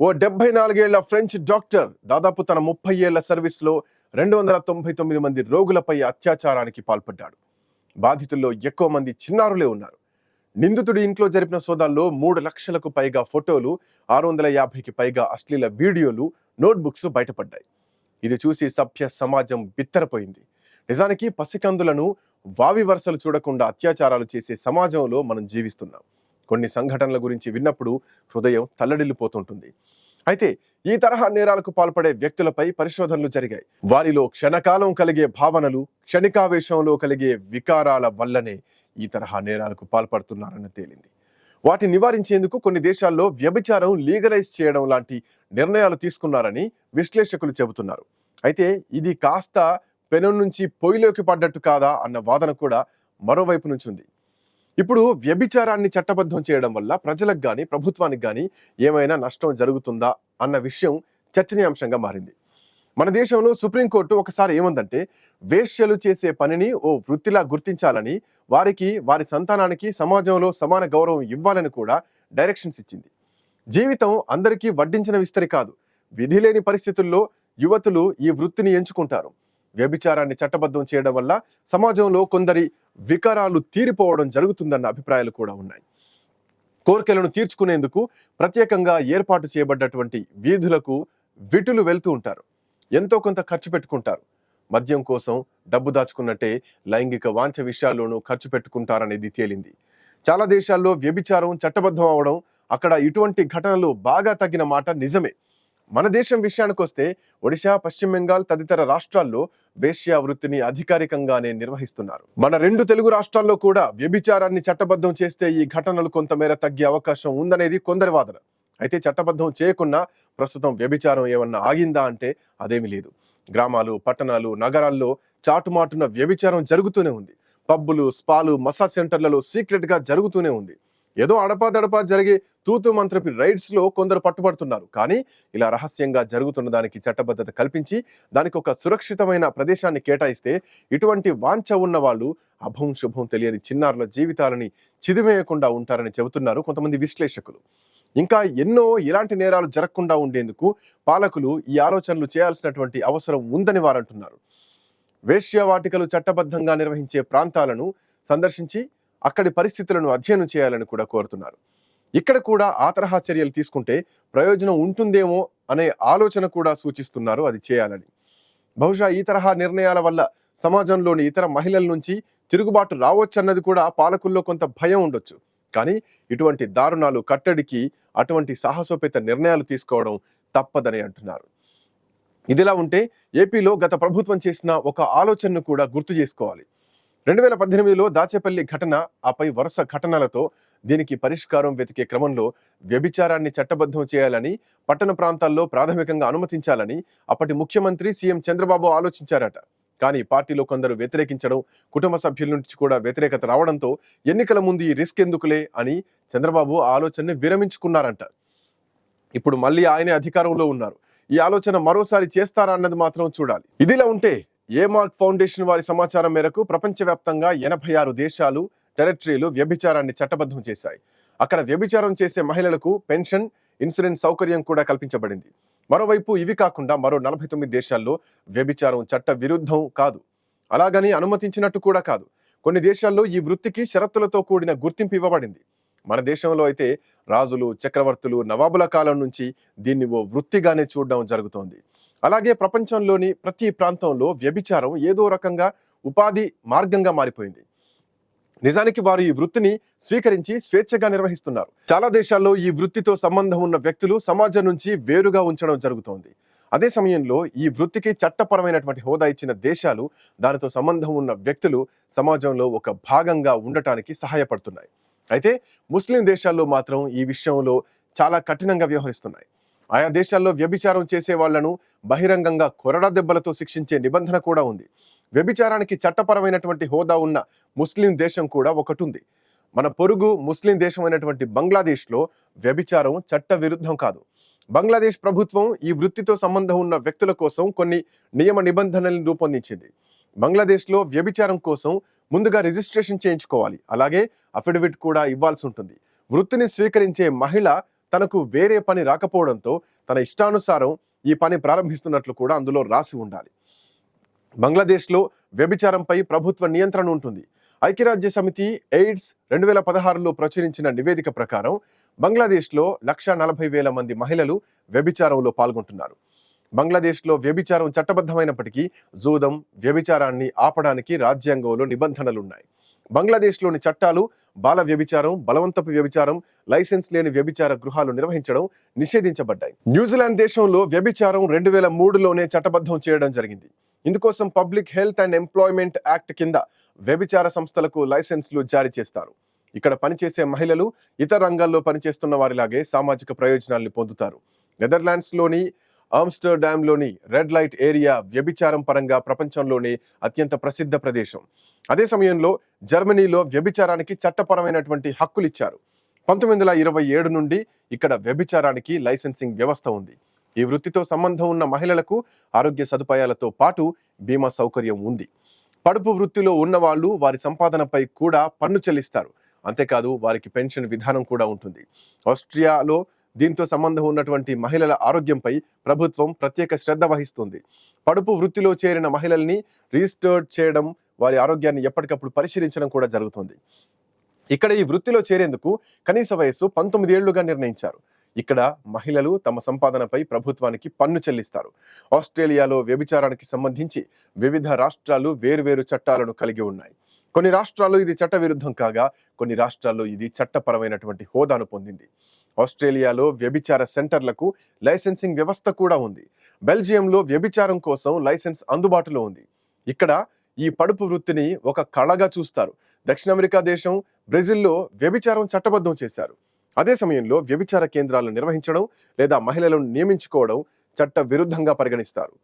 ఓ డెబ్బై నాలుగేళ్ళ French doctor దాదాపు తన ముప్పై ఏళ్ళ సర్వీస్లో రెండు వందల తొంభై తొమ్మిది మంది రోగులపై అత్యాచారానికి పాల్పడ్డాడు. బాధితుల్లో ఎక్కువ మంది చిన్నారులే ఉన్నారు. నిందితుడి ఇంట్లో జరిపిన సోదాల్లో మూడు లక్షలకు పైగా ఫోటోలు ఆరు వందల యాభైకి పైగా అశ్లీల వీడియోలు నోట్బుక్స్ బయటపడ్డాయి. ఇది చూసి సభ్య సమాజం బిత్తరపోయింది. నిజానికి పసికందులను వావి వరుసలు చూడకుండా అత్యాచారాలు చేసే సమాజంలో మనం జీవిస్తున్నాం. కొన్ని సంఘటనల గురించి విన్నప్పుడు హృదయం తల్లడిల్లిపోతుంటుంది. అయితే ఈ తరహా నేరాలకు పాల్పడే వ్యక్తులపై పరిశోధనలు జరిగాయి. వారిలో క్షణకాలం కలిగే భావనలు క్షణికావేశంలో కలిగే వికారాల వల్లనే ఈ తరహా నేరాలకు పాల్పడుతున్నారని తేలింది. వాటిని నివారించేందుకు కొన్ని దేశాల్లో వ్యభిచారం లీగలైజ్ చేయడం లాంటి నిర్ణయాలు తీసుకున్నారని విశ్లేషకులు చెబుతున్నారు. అయితే ఇది కాస్త పెనం నుంచి పొయ్యిలోకి పడ్డట్టు కాదా అన్న వాదన కూడా మరోవైపు నుంచి ఉంది. ఇప్పుడు వ్యభిచారాన్ని చట్టబద్ధం చేయడం వల్ల ప్రజలకు కానీ ప్రభుత్వానికి కానీ ఏమైనా నష్టం జరుగుతుందా అన్న విషయం చర్చనీయాంశంగా మారింది. మన దేశంలో సుప్రీంకోర్టు ఒకసారి ఏముందంటే వేశ్యలు చేసే పనిని ఓ వృత్తిలా గుర్తించాలని వారికి వారి సంతానానికి సమాజంలో సమాన గౌరవం ఇవ్వాలని కూడా డైరెక్షన్స్ ఇచ్చింది. జీవితం అందరికీ వడ్డించిన విస్తరి కాదు. విధి లేని పరిస్థితుల్లో యువతులు ఈ వృత్తిని ఎంచుకుంటారు. వ్యభిచారాన్ని చట్టబద్ధం చేయడం వల్ల సమాజంలో కొందరి వికారాలు తీరిపోవడం జరుగుతుందన్న అభిప్రాయాలు కూడా ఉన్నాయి. కోరికలను తీర్చుకునేందుకు ప్రత్యేకంగా ఏర్పాటు చేయబడ్డటువంటి వీధులకు విటులు వెళ్తూ ఉంటారు. ఎంతో కొంత ఖర్చు పెట్టుకుంటారు. మద్యం కోసం డబ్బు దాచుకున్నట్టే లైంగిక వాంఛ విషయాల్లోనూ ఖర్చు పెట్టుకుంటారనేది తేలింది. చాలా దేశాల్లో వ్యభిచారం చట్టబద్ధం అవడం అక్కడ ఇటువంటి ఘటనలు బాగా తగ్గిన మాట నిజమే. మన దేశం విషయానికి వస్తే ఒడిశా పశ్చిమ బెంగాల్ తదితర రాష్ట్రాల్లో వేశ్యా వృత్తిని అధికారికంగానే నిర్వహిస్తున్నారు. మన రెండు తెలుగు రాష్ట్రాల్లో కూడా వ్యభిచారాన్ని చట్టబద్ధం చేస్తే ఈ ఘటనలు కొంతమేర తగ్గే అవకాశం ఉందనేది కొందరి వాదన. అయితే చట్టబద్ధం చేయకుండా ప్రస్తుతం వ్యభిచారం ఏమన్నా ఆగిందా అంటే అదేమీ లేదు. గ్రామాలు పట్టణాలు నగరాల్లో చాటుమాటున వ్యభిచారం జరుగుతూనే ఉంది. పబ్బులు స్పాలు మసాజ్ సెంటర్లలో సీక్రెట్గా జరుగుతూనే ఉంది. ఏదో అడపాదడపా జరిగే తూతు మంత్రపి రైడ్స్లో కొందరు పట్టుబడుతున్నారు. కానీ ఇలా రహస్యంగా జరుగుతున్న దానికి చట్టబద్ధత కల్పించి దానికి ఒక సురక్షితమైన ప్రదేశాన్ని కేటాయిస్తే ఇటువంటి వాంఛ ఉన్న వాళ్ళు అభం శుభం తెలియని చిన్నారుల జీవితాలని చిదివేయకుండా ఉంటారని చెబుతున్నారు కొంతమంది విశ్లేషకులు. ఇంకా ఎన్నో ఇలాంటి నేరాలు జరగకుండా ఉండేందుకు పాలకులు ఈ ఆలోచనలు చేయాల్సినటువంటి అవసరం ఉందని వారంటున్నారు. వేశ్యావాటికలు చట్టబద్ధంగా నిర్వహించే ప్రాంతాలను సందర్శించి అక్కడి పరిస్థితులను అధ్యయనం చేయాలని కూడా కోరుతున్నారు. ఇక్కడ కూడా ఆ తరహా చర్యలు తీసుకుంటే ప్రయోజనం ఉంటుందేమో అనే ఆలోచన కూడా సూచిస్తున్నారు అది చేయాలని. బహుశా ఈ తరహా నిర్ణయాల వల్ల సమాజంలోని ఇతర మహిళల నుంచి తిరుగుబాటు రావచ్చన్నది కూడా పాలకుల్లో కొంత భయం ఉండొచ్చు. కానీ ఇటువంటి దారుణాలు కట్టడికి అటువంటి సాహసోపేత నిర్ణయాలు తీసుకోవడం తప్పదని అంటున్నారు. ఇదిలా ఉంటే ఏపీలో గత ప్రభుత్వం చేసిన ఒక ఆలోచనను కూడా గుర్తు చేసుకోవాలి. రెండు వేల పద్దెనిమిదిలో దాచేపల్లి ఘటన ఆపై వరుస ఘటనలతో దీనికి పరిష్కారం వెతికే క్రమంలో వ్యభిచారాన్ని చట్టబద్ధం చేయాలని పట్టణ ప్రాంతాల్లో ప్రాథమికంగా అనుమతించాలని అప్పటి ముఖ్యమంత్రి సీఎం చంద్రబాబు ఆలోచించారట. కానీ పార్టీలో కొందరు వ్యతిరేకించడం కుటుంబ సభ్యుల నుంచి కూడా వ్యతిరేకత రావడంతో ఎన్నికల ముందు ఈ రిస్క్ ఎందుకులే అని చంద్రబాబు ఆ ఆలోచనని విరమించుకున్నారంట. ఇప్పుడు మళ్ళీ ఆయనే అధికారంలో ఉన్నారు. ఈ ఆలోచన మరోసారి చేస్తారా అన్నది మాత్రం చూడాలి. ఇదిలా ఉంటే ఏమార్క్ ఫౌండేషన్ వారి సమాచారం మేరకు ప్రపంచవ్యాప్తంగా ఎనభై ఆరు దేశాలు టెరిటరీలు వ్యభిచారాన్ని చట్టబద్ధం చేశాయి. అక్కడ వ్యభిచారం చేసే మహిళలకు పెన్షన్ ఇన్సూరెన్స్ సౌకర్యం కూడా కల్పించబడింది. మరోవైపు ఇవి కాకుండా మరో నలభై తొమ్మిది దేశాల్లో వ్యభిచారం చట్ట విరుద్ధం కాదు. అలాగని అనుమతించినట్టు కూడా కాదు. కొన్ని దేశాల్లో ఈ వృత్తికి షరతులతో కూడిన గుర్తింపు ఇవ్వబడింది. మన దేశంలో అయితే రాజులు చక్రవర్తులు నవాబుల కాలం నుంచి దీన్ని ఓ వృత్తిగానే చూడడం జరుగుతోంది. అలాగే ప్రపంచంలోని ప్రతి ప్రాంతంలో వ్యభిచారం ఏదో రకంగా ఉపాధి మార్గంగా మారిపోయింది. నిజానికి వారు ఈ వృత్తిని స్వీకరించి స్వేచ్ఛగా నిర్వహిస్తున్నారు. చాలా దేశాల్లో ఈ వృత్తితో సంబంధం ఉన్న వ్యక్తులు సమాజం నుంచి వేరుగా ఉంచడం జరుగుతోంది. అదే సమయంలో ఈ వృత్తికి చట్టపరమైనటువంటి హోదా ఇచ్చిన దేశాలు దానితో సంబంధం ఉన్న వ్యక్తులు సమాజంలో ఒక భాగంగా ఉండటానికి సహాయపడుతున్నాయి. అయితే ముస్లిం దేశాల్లో మాత్రం ఈ విషయంలో చాలా కఠినంగా వ్యవహరిస్తున్నాయి. ఆయా దేశాల్లో వ్యభిచారం చేసే వాళ్ళను బహిరంగంగా కొరడా దెబ్బలతో శిక్షించే నిబంధన కూడా ఉంది. వ్యభిచారానికి చట్టపరమైనటువంటి హోదా ఉన్న ముస్లిం దేశం కూడా ఒకటి ఉంది మన పొరుగు ముస్లిం దేశమైనటువంటి బంగ్లాదేశ్లో వ్యభిచారం చట్ట విరుద్ధం కాదు. బంగ్లాదేశ్ ప్రభుత్వం ఈ వృత్తితో సంబంధం ఉన్న వ్యక్తుల కోసం కొన్ని నియమ నిబంధనలను రూపొందించింది. బంగ్లాదేశ్లో వ్యభిచారం కోసం ముందుగా రిజిస్ట్రేషన్ చేయించుకోవాలి. అలాగే అఫిడవిట్ కూడా ఇవ్వాల్సి ఉంటుంది. వృత్తిని స్వీకరించే మహిళ తనకు వేరే పని రాకపోవడంతో తన ఇష్టానుసారం ఈ పని ప్రారంభిస్తున్నట్లు కూడా అందులో రాసి ఉండాలి. బంగ్లాదేశ్లో వ్యభిచారంపై ప్రభుత్వ నియంత్రణ ఉంటుంది. ఐక్యరాజ్య సమితి ఎయిడ్స్ రెండు వేల పదహారులో ప్రచురించిన నివేదిక ప్రకారం బంగ్లాదేశ్లో లక్ష నలభై వేల మంది మహిళలు వ్యభిచారంలో పాల్గొంటున్నారు. బంగ్లాదేశ్లో వ్యభిచారం చట్టబద్ధమైనప్పటికీ జూదం వ్యభిచారాన్ని ఆపడానికి రాజ్యాంగంలో నిబంధనలున్నాయి. బంగ్లాదేశ్లోని చట్టాలు బాల వ్యభిచారం బలవంతపు వ్యభిచారం లైసెన్స్ లేని వ్యభిచార గృహాలు నిర్వహించడం నిషేధించబడ్డాయి. న్యూజిలాండ్ దేశంలో వ్యభిచారం రెండు వేల మూడులోనే చట్టబద్ధం చేయడం జరిగింది. ఇందుకోసం public health and employment act కింద వ్యభిచార సంస్థలకు లైసెన్స్లు జారీ చేస్తారు. ఇక్కడ పనిచేసే మహిళలు ఇతర రంగాల్లో పనిచేస్తున్న వారిలాగే సామాజిక ప్రయోజనాల్ని పొందుతారు. నెదర్లాండ్స్లోని ఆమ్స్టర్డామ్లోని రెడ్ లైట్ ఏరియా వ్యభిచారం పరంగా ప్రపంచంలోనే అత్యంత ప్రసిద్ధ ప్రదేశం. అదే సమయంలో జర్మనీలో వ్యభిచారానికి చట్టపరమైనటువంటి హక్కులు ఇచ్చారు పంతొమ్మిది వందల ఇరవై ఏడు నుండి ఇక్కడ వ్యభిచారానికి లైసెన్సింగ్ వ్యవస్థ ఉంది. ఈ వృత్తితో సంబంధం ఉన్న మహిళలకు ఆరోగ్య సదుపాయాలతో పాటు బీమా సౌకర్యం ఉంది. పడుపు వృత్తిలో ఉన్న వాళ్ళు వారి సంపాదనపై కూడా పన్ను చెల్లిస్తారు. అంతేకాదు వారికి పెన్షన్ విధానం కూడా ఉంటుంది. ఆస్ట్రియాలో దీంతో సంబంధం ఉన్నటువంటి మహిళల ఆరోగ్యంపై ప్రభుత్వం ప్రత్యేక శ్రద్ధ వహిస్తుంది. పడుపు వృత్తిలో చేరిన మహిళల్ని రిజిస్టర్డ్ చేయడం వారి ఆరోగ్యాన్ని ఎప్పటికప్పుడు పరిశీలించడం కూడా జరుగుతుంది. ఇక్కడ ఈ వృత్తిలో చేరేందుకు కనీస వయస్సు పంతొమ్మిది ఏళ్ళుగా నిర్ణయించారు. ఇక్కడ మహిళలు తమ సంపాదనపై ప్రభుత్వానికి పన్ను చెల్లిస్తారు. ఆస్ట్రేలియాలో వ్యభిచారానికి సంబంధించి వివిధ రాష్ట్రాలు వేరువేరు చట్టాలను కలిగి ఉన్నాయి. కొన్ని రాష్ట్రాల్లో ఇది చట్టవిరుద్ధం కాగా కొన్ని రాష్ట్రాల్లో ఇది చట్టపరమైనటువంటి హోదాను పొందింది. ఆస్ట్రేలియాలో వ్యభిచార సెంటర్లకు లైసెన్సింగ్ వ్యవస్థ కూడా ఉంది. బెల్జియంలో వ్యభిచారం కోసం లైసెన్స్ అందుబాటులో ఉంది. ఇక్కడ ఈ పడుపు వృత్తిని ఒక కళగా చూస్తారు. దక్షిణ అమెరికా దేశం బ్రెజిల్లో వ్యభిచారం చట్టబద్ధం చేశారు. అదే సమయంలో వ్యభిచార కేంద్రాలను నిర్వహించడం లేదా మహిళలను నియమించుకోవడం చట్ట విరుద్ధంగా పరిగణిస్తారు.